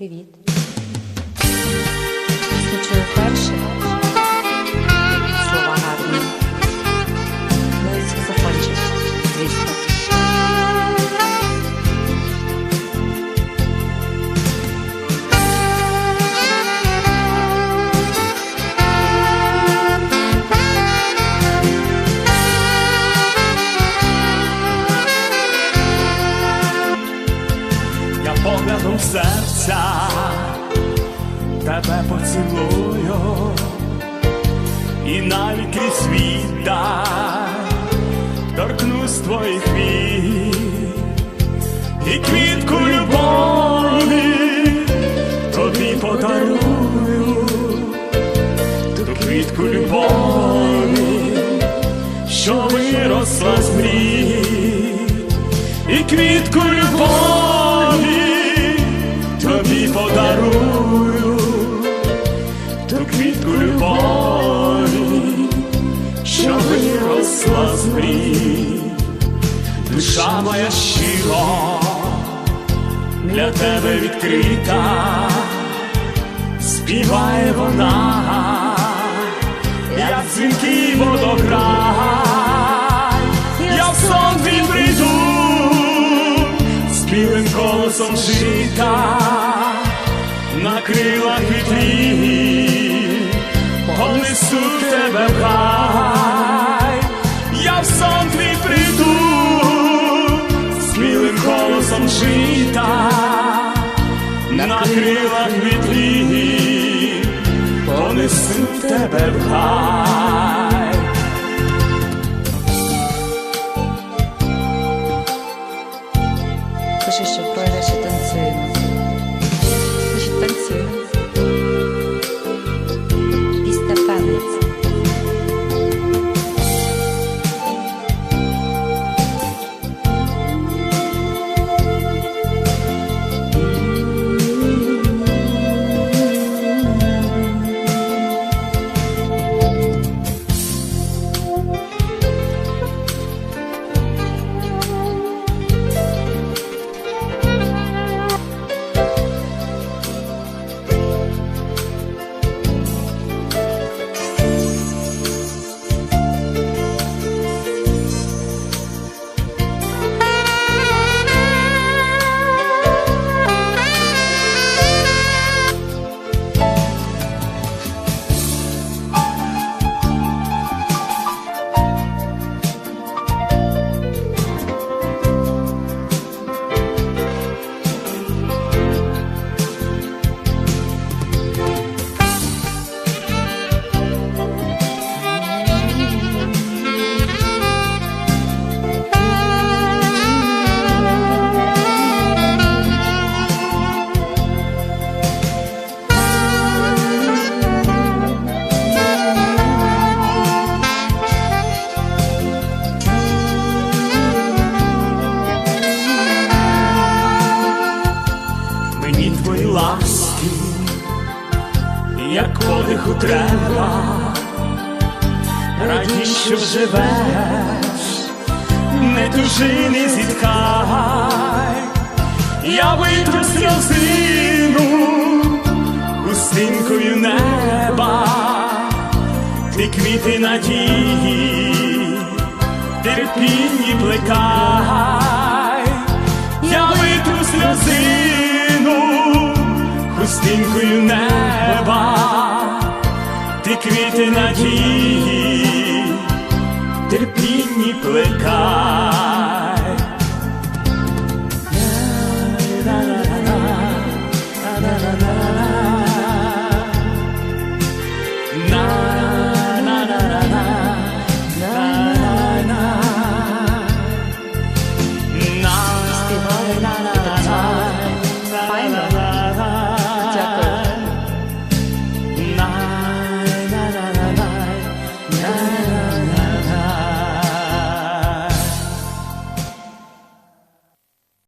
Привіт. Я поглядом серця. Тебе поцілую, і навіть світа торкнусь твоїх вій, і квітку любові тобі подарую, ту квітку любові, що виросла з мрій. І квітку любові подарую, ту квітку любові, що виросла з душа моя щиро для тебе відкрита, співає вона, як дзвінкий водограй, я в сон прийду з білим колосом жита крилах вітрі, понесу тебе в рай, я в сон твій прийду з білим колосом жита на крилах вітрі, понесу тебе в рай. Пише, що як подиху треба, радій, що живеш, не тужи, не зітхай, я витру сльозину хустинкою неба, ти квіти надії, терпінні плекай, я витру сльозину хустинкою неба, надії, терпінні плекає.